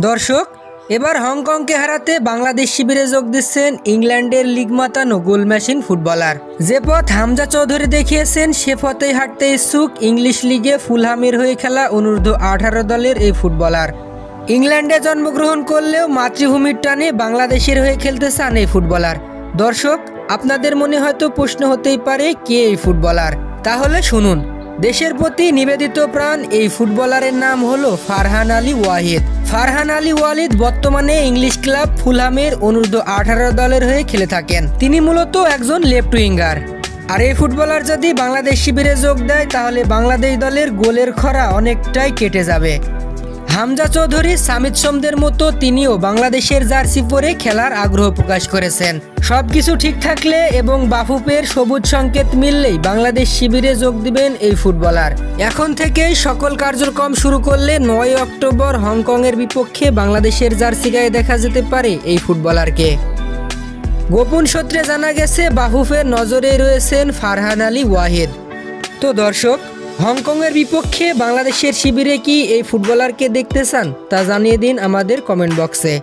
দর্শক, এবার হংকংকে হারাতে বাংলাদেশ শিবিরে যোগ দিচ্ছেন ইংল্যান্ডের লিগ মাতানো গোল মেশিন ফুটবলার। যে পথ হামজা চৌধুরী দেখিয়েছেন, সে পথেই হাঁটতে ইচ্ছুক ইংলিশ লিগে ফুলহামের হয়ে খেলা অনূর্ধ্ব আঠারো দলের এই ফুটবলার। ইংল্যান্ডে জন্মগ্রহণ করলেও মাতৃভূমির টানে বাংলাদেশের হয়ে খেলতে চান এই ফুটবলার। দর্শক, আপনাদের মনে হয়তো প্রশ্ন হতেই পারে, কে এই ফুটবলার? তাহলে শুনুন। দেশের প্রতি নিবেদিত প্রাণ এই ফুটবলারের নাম হলো ফারহান আলী ওয়াহিদ। ফারহান আলী ওয়ালিদ বর্তমানে ইংলিশ ক্লাব ফুলহামের অনূর্ধ্ব আঠারো দলের হয়ে খেলে থাকেন। তিনি মূলত একজন লেফট উইঙ্গার। আর এই ফুটবলার যদি বাংলাদেশ শিবিরে যোগ দেয়, তাহলে বাংলাদেশ দলের গোলের খরা অনেকটাই কেটে যাবে। হামজা চৌধুরী সামিদ সোমদের মতো তিনিও বাংলাদেশের জার্সি পরে খেলার আগ্রহ প্রকাশ করেছেন। সবকিছু ঠিক থাকলে এবং বাফুপের সবুজ সংকেত মিললেই বাংলাদেশ শিবিরে যোগ দিবেন এই ফুটবলার। এখন থেকেই সকল কার্যক্রম শুরু করলে নয় অক্টোবর হংকংয়ের বিপক্ষে বাংলাদেশের জার্সি গায়ে দেখা যেতে পারে এই ফুটবলারকে। গোপন সূত্রে জানা গেছে বাহুফের নজরে রয়েছেন ফারহান আলী ওয়াহিদ। তো দর্শক হংকংয়ের বিপক্ষে বাংলাদেশের শিবিরে কি এই ফুটবলারকে দেখতে চান তা জানিয়ে দিন আমাদের কমেন্ট বক্সে।